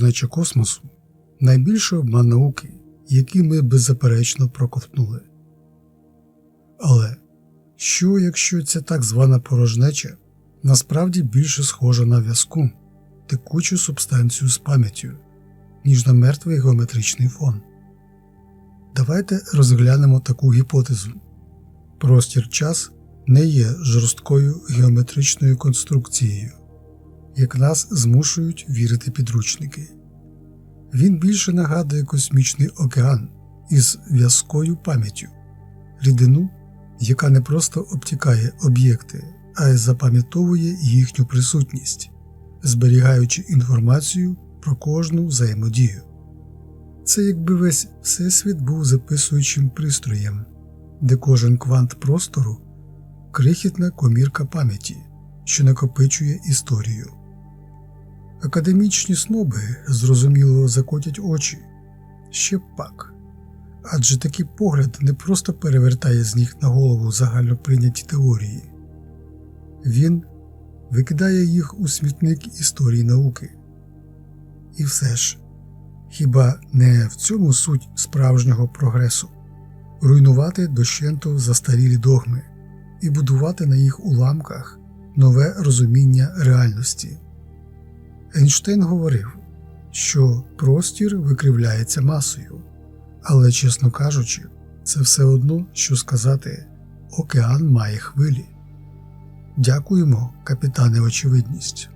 порожнеча космосу найбільший обман науки, який ми беззаперечно проковтнули. Але що, якщо ця так звана порожнеча насправді більше схожа на в'язку, текучу субстанцію з пам'яттю, ніж на мертвий геометричний фон? Давайте розглянемо таку гіпотезу. Простір час не є жорсткою геометричною конструкцією, як нас змушують вірити підручники. Він більше нагадує космічний океан із в'язкою пам'яттю, рідину, яка не просто обтікає об'єкти, а й запам'ятовує їхню присутність, зберігаючи інформацію про кожну взаємодію. Це якби весь всесвіт був записуючим пристроєм, де кожен квант простору крихітна комірка пам'яті, що накопичує історію. Академічні сноби зрозуміло закотять очі ще пак, адже такий погляд не просто перевертає з ніг на голову загальноприйняті теорії, він викидає їх у смітник історії науки. І все ж, хіба не в цьому суть справжнього прогресу руйнувати дощенту застарілі догми і будувати на їх уламках нове розуміння реальності? Ейнштейн говорив, що простір викривляється масою, але, чесно кажучи, це все одно, що сказати океан має хвилі. Дякуємо, капітане очевидність.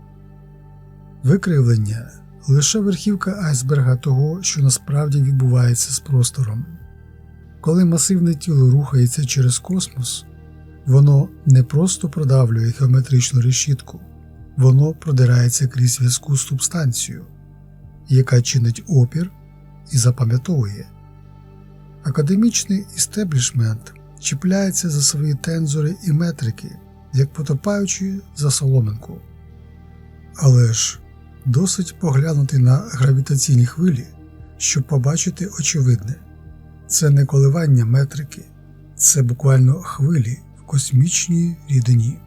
Викривлення лише верхівка айсберга того, що насправді відбувається з простором. Коли масивне тіло рухається через космос, воно не просто продавлює геометричну решітку воно продирається крізь в'язку субстанцію, яка чинить опір і запам'ятовує. Академічний істеблішмент чіпляється за свої тензори і метрики, як потопаючи за соломинку. Але ж досить поглянути на гравітаційні хвилі, щоб побачити очевидне це не коливання метрики, це буквально хвилі в космічній рідині.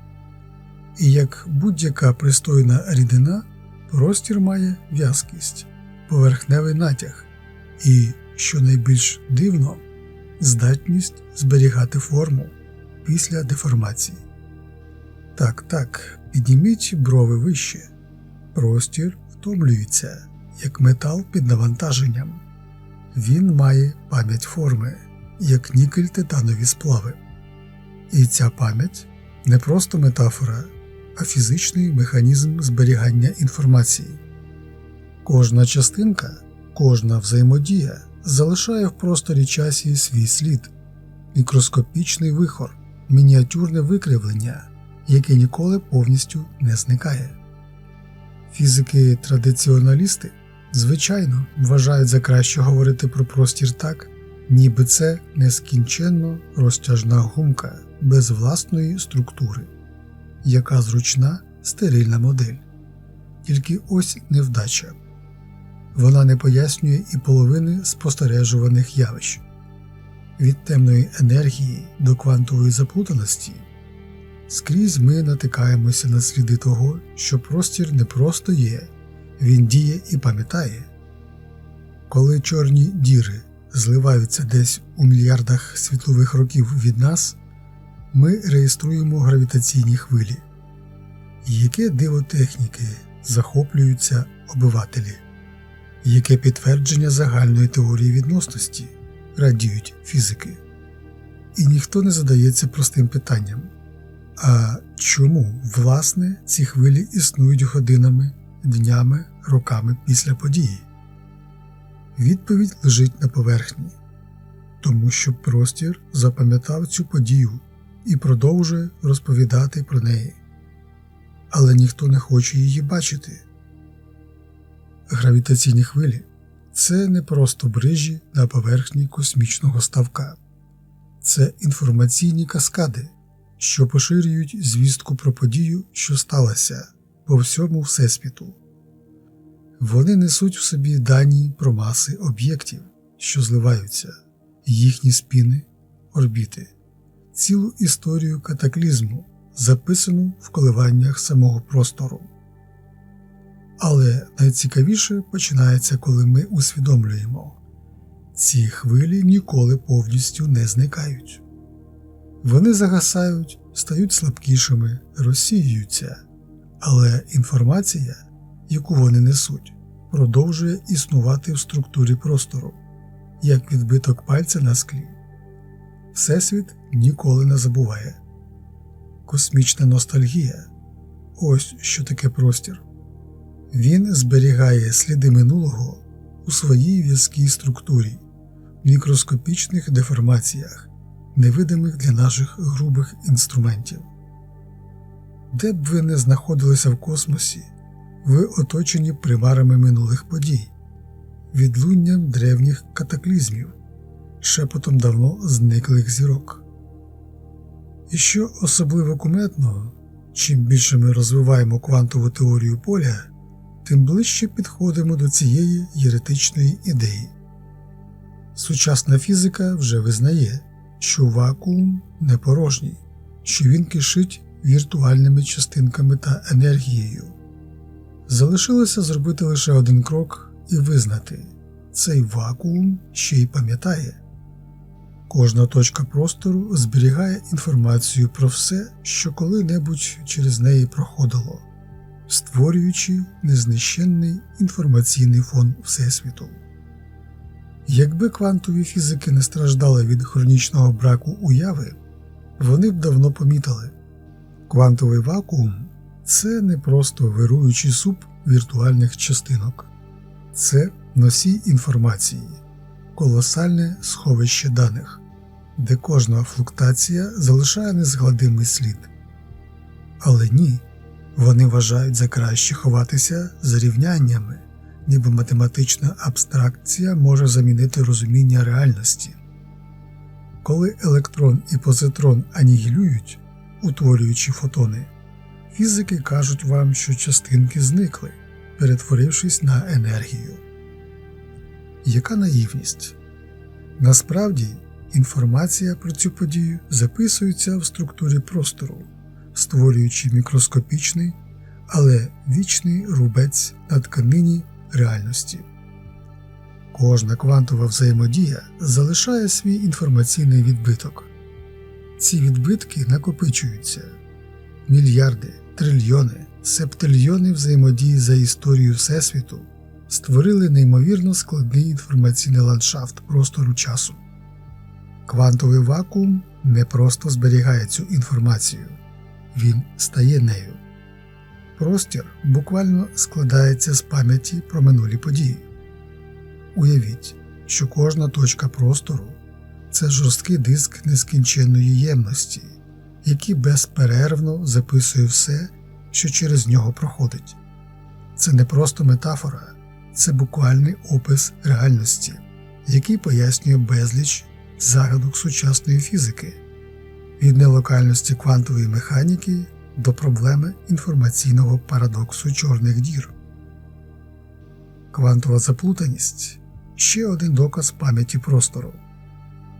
І як будь-яка пристойна рідина, простір має в'язкість, поверхневий натяг і, що найбільш дивно, здатність зберігати форму після деформації. Так, так, підніміть брови вище, простір втомлюється, як метал під навантаженням, він має пам'ять форми, як нікель титанові сплави. І ця пам'ять не просто метафора а фізичний механізм зберігання інформації. Кожна частинка, кожна взаємодія залишає в просторі часі свій слід, мікроскопічний вихор, мініатюрне викривлення, яке ніколи повністю не зникає. Фізики-традиціоналісти, звичайно, вважають за краще говорити про простір так, ніби це нескінченно розтяжна гумка без власної структури яка зручна стерильна модель. Тільки ось невдача. Вона не пояснює і половини спостережуваних явищ від темної енергії до квантової заплутаності. Скрізь ми натикаємося на сліди того, що простір не просто є, він діє і пам'ятає. Коли чорні діри зливаються десь у мільярдах світлових років від нас, ми реєструємо гравітаційні хвилі. Яке диво техніки захоплюються обивателі, яке підтвердження загальної теорії відносності радіють фізики? І ніхто не задається простим питанням а чому, власне, ці хвилі існують годинами, днями, роками після події? Відповідь лежить на поверхні, тому що простір запам'ятав цю подію і продовжує розповідати про неї. Але ніхто не хоче її бачити. Гравітаційні хвилі це не просто брижі на поверхні космічного ставка, це інформаційні каскади, що поширюють звістку про подію, що сталося по всьому Всесвіту. Вони несуть в собі дані про маси об'єктів, що зливаються, їхні спіни, орбіти цілу історію катаклізму, записану в коливаннях самого простору. Але найцікавіше починається, коли ми усвідомлюємо, ці хвилі ніколи повністю не зникають. Вони загасають, стають слабкішими, розсіюються, але інформація, яку вони несуть, продовжує існувати в структурі простору, як відбиток пальця на склі. Всесвіт ніколи не забуває. Космічна ностальгія ось що таке простір. Він зберігає сліди минулого у своїй в'язкій структурі, в мікроскопічних деформаціях, невидимих для наших грубих інструментів. Де б ви не знаходилися в космосі, ви оточені примарами минулих подій, відлунням древніх катаклізмів, шепотом давно зниклих зірок. І що особливо куметного, чим більше ми розвиваємо квантову теорію поля, тим ближче підходимо до цієї єретичної ідеї. Сучасна фізика вже визнає, що вакуум не порожній, що він кишить віртуальними частинками та енергією. Залишилося зробити лише один крок і визнати цей вакуум ще й пам'ятає. Кожна точка простору зберігає інформацію про все, що коли-небудь через неї проходило, створюючи незнищенний інформаційний фон Всесвіту. Якби квантові фізики не страждали від хронічного браку уяви, вони б давно помітили. Квантовий вакуум це не просто вируючий суп віртуальних частинок, це носій інформації, колосальне сховище даних, де кожна флуктація залишає незгладимий слід. Але ні, вони вважають за краще ховатися за рівняннями, ніби математична абстракція може замінити розуміння реальності. Коли електрон і позитрон анігілюють, утворюючи фотони, фізики кажуть вам, що частинки зникли, перетворившись на енергію. Яка наївність? Насправді інформація про цю подію записується в структурі простору, створюючи мікроскопічний, але вічний рубець на тканині реальності. Кожна квантова взаємодія залишає свій інформаційний відбиток. Ці відбитки накопичуються мільярди, трильйони, септильйони взаємодії за історією Всесвіту створили неймовірно складний інформаційний ландшафт простору часу. Квантовий вакуум не просто зберігає цю інформацію, він стає нею. Простір буквально складається з пам'яті про минулі події. Уявіть, що кожна точка простору це жорсткий диск нескінченної ємності, який безперервно записує все, що через нього проходить. Це не просто метафора, це буквальний опис реальності, який пояснює безліч загадок сучасної фізики, від нелокальності квантової механіки до проблеми інформаційного парадоксу чорних дір. Квантова заплутаність ще один доказ пам'яті простору.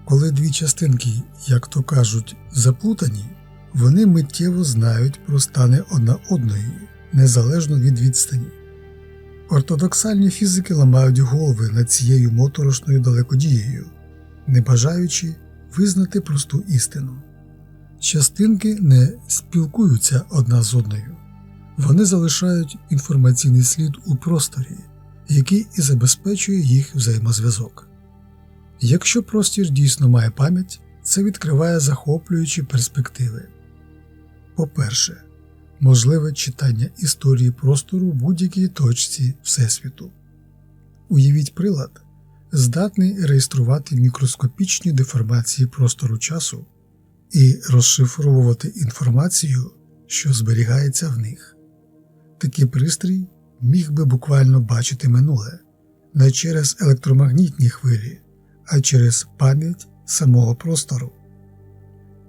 Коли дві частинки, як то кажуть, заплутані, вони миттєво знають про стани одна одної, незалежно від відстані. Ортодоксальні фізики ламають голови над цією моторошною далекодією, не бажаючи визнати просту істину. Частинки не спілкуються одна з одною, вони залишають інформаційний слід у просторі, який і забезпечує їх взаємозв'язок. Якщо простір дійсно має пам'ять, це відкриває захоплюючі перспективи. По-перше, можливе читання історії простору в будь-якій точці Всесвіту. Уявіть прилад, здатний реєструвати мікроскопічні деформації простору часу і розшифровувати інформацію, що зберігається в них. Такий пристрій міг би буквально бачити минуле не через електромагнітні хвилі, а через пам'ять самого простору.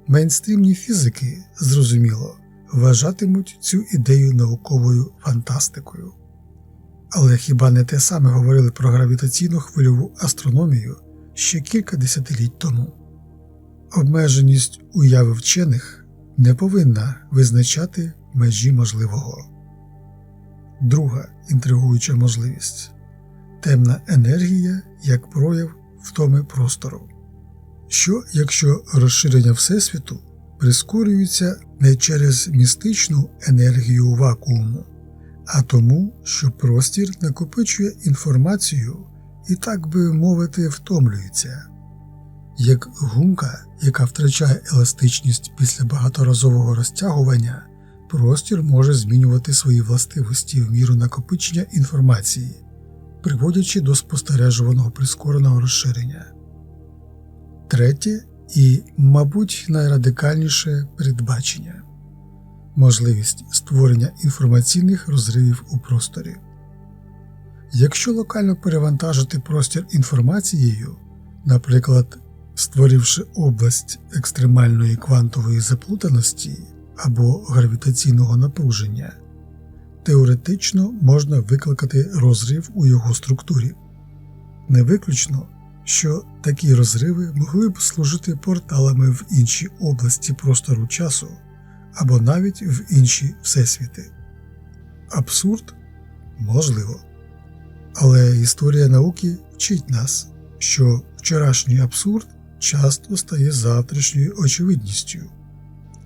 Мейнстрімні фізики, зрозуміло, вважатимуть цю ідею науковою фантастикою. Але хіба не те саме говорили про гравітаційну хвильову астрономію ще кілька десятиліть тому? Обмеженість уяви вчених не повинна визначати межі можливого. Друга інтригуюча можливість темна енергія як прояв втоми простору. Що якщо розширення Всесвіту прискорюється не через містичну енергію вакууму, а тому, що простір накопичує інформацію і, так би мовити, втомлюється, як гумка, яка втрачає еластичність після багаторазового розтягування, простір може змінювати свої властивості в міру накопичення інформації, приводячи до спостережуваного прискореного розширення. Третє і, мабуть, найрадикальніше передбачення можливість створення інформаційних розривів у просторі. Якщо локально перевантажити простір інформацією, наприклад, створивши область екстремальної квантової заплутаності або гравітаційного напруження, теоретично можна викликати розрив у його структурі. Не виключно, що такі розриви могли б служити порталами в інші області простору часу або навіть в інші всесвіти. Абсурд можливо. Але історія науки вчить нас, що вчорашній абсурд часто стає завтрашньою очевидністю.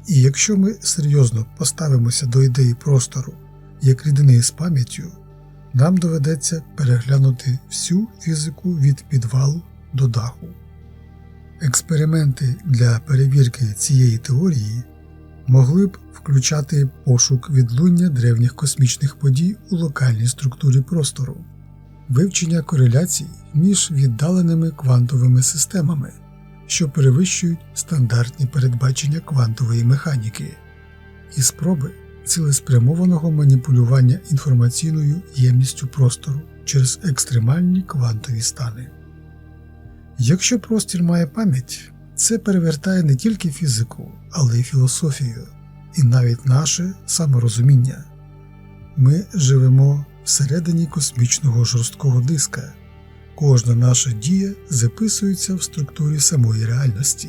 І якщо ми серйозно поставимося до ідеї простору як рідини з пам'яттю, нам доведеться переглянути всю фізику від підвалу до даху. Експерименти для перевірки цієї теорії могли б включати пошук відлуння древніх космічних подій у локальній структурі простору, вивчення кореляцій між віддаленими квантовими системами, що перевищують стандартні передбачення квантової механіки, і спроби цілеспрямованого маніпулювання інформаційною ємністю простору через екстремальні квантові стани. Якщо простір має пам'ять, це перевертає не тільки фізику, але й філософію, і навіть наше саморозуміння. Ми живемо всередині космічного жорсткого диска, кожна наша дія записується в структурі самої реальності.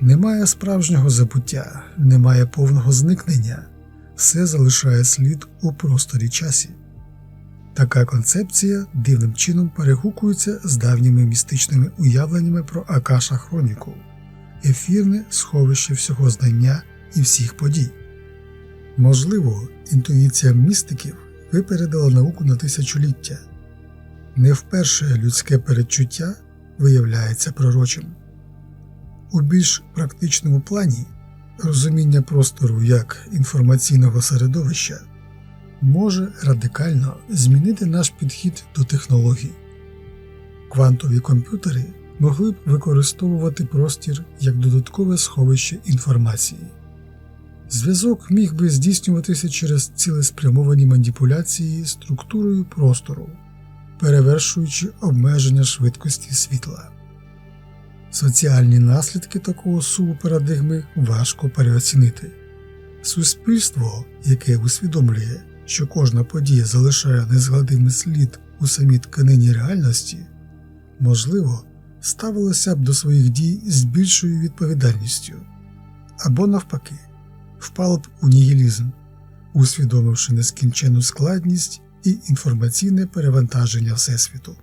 Немає справжнього забуття, немає повного зникнення, все залишає слід у просторі часі. Така концепція дивним чином перегукується з давніми містичними уявленнями про Акаша Хроніку, ефірне сховище всього знання і всіх подій. Можливо, інтуїція містиків випередила науку на тисячоліття. Не вперше людське передчуття виявляється пророчим. У більш практичному плані розуміння простору як інформаційного середовища може радикально змінити наш підхід до технологій. Квантові комп'ютери могли б використовувати простір як додаткове сховище інформації. Зв'язок міг би здійснюватися через цілеспрямовані маніпуляції структурою простору, перевершуючи обмеження швидкості світла. Соціальні наслідки такого суву парадигми важко переоцінити. Суспільство, яке усвідомлює, що кожна подія залишає незгладимий слід у самій тканині реальності, можливо, ставилося б до своїх дій з більшою відповідальністю або, навпаки, впало б у нігілізм, усвідомивши нескінчену складність і інформаційне перевантаження Всесвіту.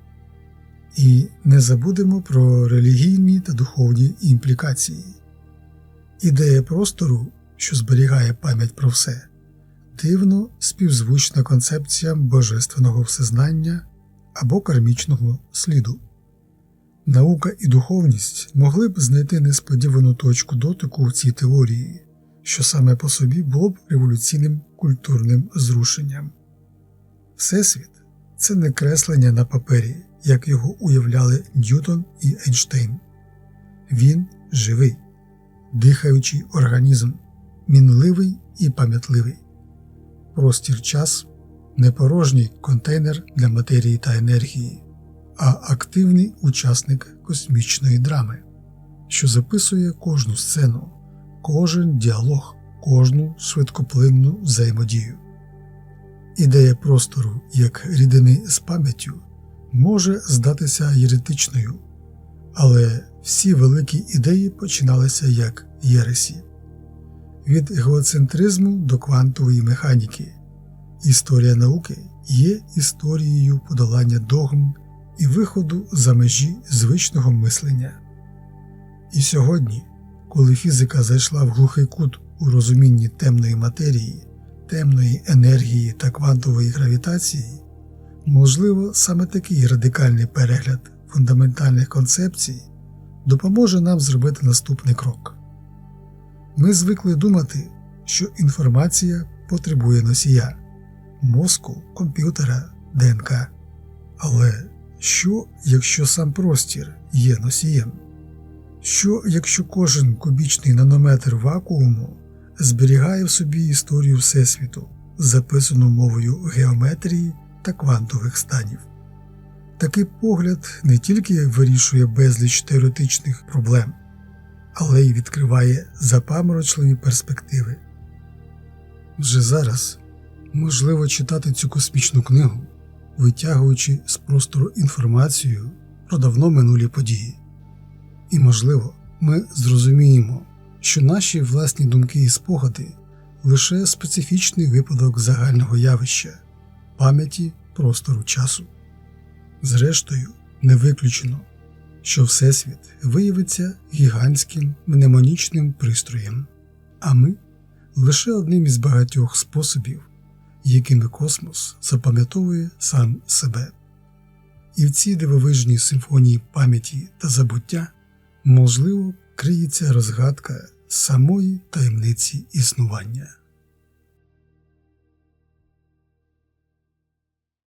І не забудемо про релігійні та духовні імплікації. Ідея простору, що зберігає пам'ять про все, дивно співзвучна концепціям божественного всезнання або кармічного сліду. Наука і духовність могли б знайти несподівану точку дотику в цій теорії, що саме по собі було б революційним культурним зрушенням. Всесвіт це не креслення на папері, як його уявляли Ньютон і Ейнштейн. Він живий, дихаючий організм, мінливий і пам'ятливий. Простір час не порожній контейнер для матерії та енергії, а активний учасник космічної драми, що записує кожну сцену, кожен діалог, кожну швидкоплинну взаємодію. Ідея простору як рідини з пам'яттю може здатися єретичною, але всі великі ідеї починалися як єресі від геоцентризму до квантової механіки, Історія науки є історією подолання догм і виходу за межі звичного мислення. І сьогодні, коли фізика зайшла в глухий кут у розумінні темної матерії, темної енергії та квантової гравітації, можливо, саме такий радикальний перегляд фундаментальних концепцій допоможе нам зробити наступний крок. Ми звикли думати, що інформація потребує носія мозку, комп'ютера, ДНК. Але що, якщо сам простір є носієм? Що, якщо кожен кубічний нанометр вакууму зберігає в собі історію Всесвіту, записану мовою геометрії та квантових станів? Такий погляд не тільки вирішує безліч теоретичних проблем, але й відкриває запаморочливі перспективи. Вже зараз можливо читати цю космічну книгу, витягуючи з простору інформацію про давно минулі події. І, можливо, ми зрозуміємо, що наші власні думки і спогади лише специфічний випадок загального явища, пам'яті простору часу. Зрештою, не виключено, що Всесвіт виявиться гігантським мнемонічним пристроєм, а ми лише одним із багатьох способів, якими космос запам'ятовує сам себе. І в цій дивовижній симфонії пам'яті та забуття можливо криється розгадка самої таємниці існування.